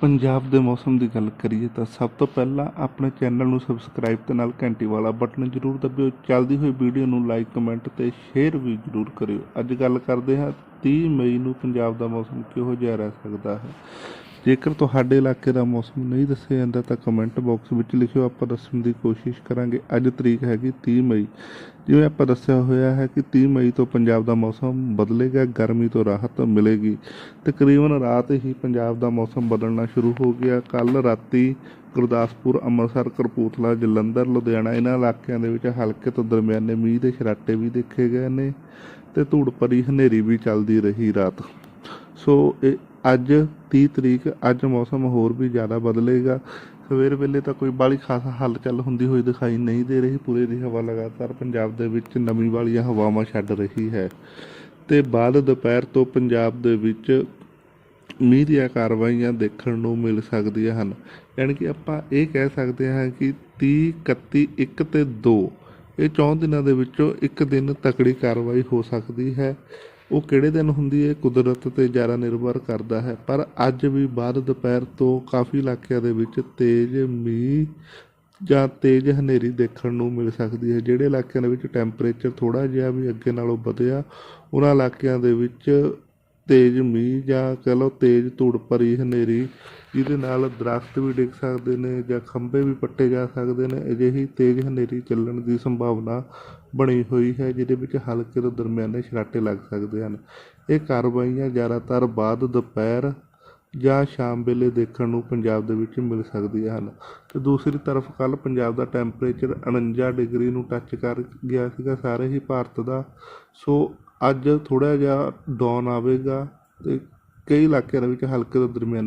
ਪੰਜਾਬ ਦੇ ਮੌਸਮ ਦੀ ਗੱਲ ਕਰੀਏ ਤਾਂ ਸਭ ਤੋਂ ਪਹਿਲਾਂ ਆਪਣੇ ਚੈਨਲ ਨੂੰ ਸਬਸਕ੍ਰਾਈਬ ਤੇ ਨਾਲ ਘੰਟੀ ਵਾਲਾ ਬਟਨ ਜ਼ਰੂਰ ਦਬਿਓ। ਚੱਲਦੀ ਹੋਈ ਵੀਡੀਓ ਨੂੰ ਲਾਈਕ, ਕਮੈਂਟ ਤੇ ਸ਼ੇਅਰ ਵੀ ਜ਼ਰੂਰ ਕਰਿਓ। ਅੱਜ ਗੱਲ ਕਰਦੇ ਹਾਂ 30 ਮਈ ਨੂੰ ਪੰਜਾਬ ਦਾ ਮੌਸਮ ਕਿਹੋ ਜਿਹਾ ਰਹਿ ਸਕਦਾ ਹੈ? ਜੇਕਰ ਤੁਹਾਡੇ ਇਲਾਕੇ ਦਾ ਮੌਸਮ ਨਹੀਂ ਦੱਸਿਆ ਜਾਂਦਾ ਤਾਂ ਕਮੈਂਟ ਬਾਕਸ ਵਿੱਚ ਲਿਖਿਓ, ਆਪਾਂ ਦੱਸਣ ਦੀ ਕੋਸ਼ਿਸ਼ ਕਰਾਂਗੇ। ਅੱਜ ਤਰੀਕ ਹੈਗੀ 30 ਮਈ। ਜਿਵੇਂ ਆਪਾਂ ਦੱਸਿਆ ਹੋਇਆ ਹੈ ਕਿ 30 ਮਈ ਤੋਂ ਪੰਜਾਬ ਦਾ ਮੌਸਮ ਬਦਲੇਗਾ, ਗਰਮੀ ਤੋਂ ਰਾਹਤ ਮਿਲੇਗੀ। ਤਕਰੀਬਨ ਰਾਤ ਹੀ ਪੰਜਾਬ ਦਾ ਮੌਸਮ ਬਦਲਣਾ ਸ਼ੁਰੂ ਹੋ ਗਿਆ। ਕੱਲ ਰਾਤੀ ਗੁਰਦਾਸਪੁਰ, ਅੰਮ੍ਰਿਤਸਰ ਕਰਪੂਥਲਾ ਜਲੰਧਰ, ਲੁਧਿਆਣਾ ਇਹਨਾਂ ਇਲਾਕਿਆਂ ਦੇ ਵਿੱਚ ਹਲਕੇ ਤੋਂ ਦਰਮਿਆਨੇ ਮੀਂਹ ਦੇ ਛਰਾਟੇ ਵੀ ਦੇਖੇ ਗਏ ਨੇ ਤੇ ਧੂੜ ਭਰੀ ਹਨੇਰੀ ਵੀ ਚੱਲਦੀ ਰਹੀ ਰਾਤ। ਸੋ ਇਹ ਅੱਜ 30 ਤਰੀਕ, ਅੱਜ ਮੌਸਮ ਹੋਰ ਵੀ ਜ਼ਿਆਦਾ ਬਦਲੇਗਾ। ਸਵੇਰ ਵੇਲੇ ਤਾਂ ਕੋਈ ਬਾਹਲੀ ਖਾਸ ਹਲਚਲ ਹੁੰਦੀ ਹੋਈ ਦਿਖਾਈ ਨਹੀਂ ਦੇ ਰਹੀ। ਪੂਰੇ ਦੀ ਹਵਾ ਲਗਾਤਾਰ ਪੰਜਾਬ ਦੇ ਵਿੱਚ ਨਮੀ ਵਾਲੀਆਂ ਹਵਾਵਾਂ ਛੱਡ ਰਹੀ ਹੈ। ਤੇ ਬਾਅਦ ਦੁਪਹਿਰ ਤੋਂ ਪੰਜਾਬ ਦੇ ਵਿੱਚ ਮੀਂਹ ਦੀਆਂ ਕਾਰਵਾਈਆਂ ਦੇਖਣ ਨੂੰ ਮਿਲ ਸਕਦੀਆਂ ਹਨ। ਯਾਨੀ ਕਿ ਆਪਾਂ ਇਹ ਕਹਿ ਸਕਦੇ ਹਾਂ ਕਿ 30 31 1 ਤੇ 2 ਇਹ ਚੌਂ ਦਿਨਾਂ ਦੇ ਵਿੱਚੋਂ ਇੱਕ ਦਿਨ ਤਕੜੀ ਕਾਰਵਾਈ ਹੋ ਸਕਦੀ ਹੈ। ਉਹ ਕਿਹੜੇ ਦਿਨ ਹੁੰਦੀ ਹੈ? ਕੁਦਰਤ ਤੇ ਜ਼ਿਆਦਾ ਨਿਰਭਰ ਕਰਦਾ ਹੈ। ਪਰ ਅੱਜ ਵੀ ਬਾਅਦ ਦੁਪਹਿਰ ਤੋਂ ਕਾਫੀ ਇਲਾਕਿਆਂ ਦੇ ਵਿੱਚ ਤੇਜ਼ ਮੀਂਹ ਜਾਂ ਤੇਜ਼ ਹਨੇਰੀ ਦੇਖਣ ਨੂੰ ਮਿਲ ਸਕਦੀ ਹੈ। ਜਿਹੜੇ ਇਲਾਕਿਆਂ ਦੇ ਵਿੱਚ ਟੈਂਪਰੇਚਰ ਥੋੜਾ ਜਿਹਾ ਵੀ ਅੱਗੇ ਨਾਲੋਂ ਵਧਿਆ, ਉਹਨਾਂ ਇਲਾਕਿਆਂ ਦੇ ਵਿੱਚ ਤੇਜ਼ ਮੀਂਹ ਜਾਂ ਕਹਿ ਲਓ ਤੇਜ਼ ਧੂੜ ਭਰੀ ਹਨੇਰੀ, ਜਿਹਦੇ ਨਾਲ ਦਰਖਤ ਵੀ ਡਿੱਗ ਸਕਦੇ ਨੇ ਜਾਂ ਖੰਭੇ ਵੀ ਪੱਟੇ ਜਾ ਸਕਦੇ ਨੇ, ਅਜਿਹੀ ਤੇਜ਼ ਹਨੇਰੀ ਚੱਲਣ ਦੀ ਸੰਭਾਵਨਾ ਬਣੀ ਹੋਈ ਹੈ, ਜਿਹਦੇ ਵਿੱਚ ਹਲਕੇ ਤੋਂ ਦਰਮਿਆਨੇ ਛਰਾਟੇ ਲੱਗ ਸਕਦੇ ਹਨ। ਇਹ ਕਾਰਵਾਈਆਂ ਜ਼ਿਆਦਾਤਰ ਬਾਅਦ ਦੁਪਹਿਰ ਜਾਂ ਸ਼ਾਮ ਵੇਲੇ ਦੇਖਣ ਨੂੰ ਪੰਜਾਬ ਦੇ ਵਿੱਚ ਮਿਲ ਸਕਦੀਆਂ ਹਨ। ਤੇ ਦੂਸਰੀ ਤਰਫ ਕੱਲ ਪੰਜਾਬ ਦਾ ਟੈਂਪਰੇਚਰ 49 ਡਿਗਰੀ ਨੂੰ ਟੱਚ ਕਰ ਗਿਆ ਸੀਗਾ। ਸਾਰੇ ਹੀ ਭਾਰਤ ਦਾ ਸੋ ਅੱਜ ਥੋੜ੍ਹਾ ਜਿਹਾ ਡਾਊਨ ਆਵੇਗਾ ਅਤੇ ਕਈ ਇਲਾਕਿਆਂ ਦੇ ਵਿੱਚ ਹਲਕੇ ਤੋਂ ਦਰਮਿਆਨੇ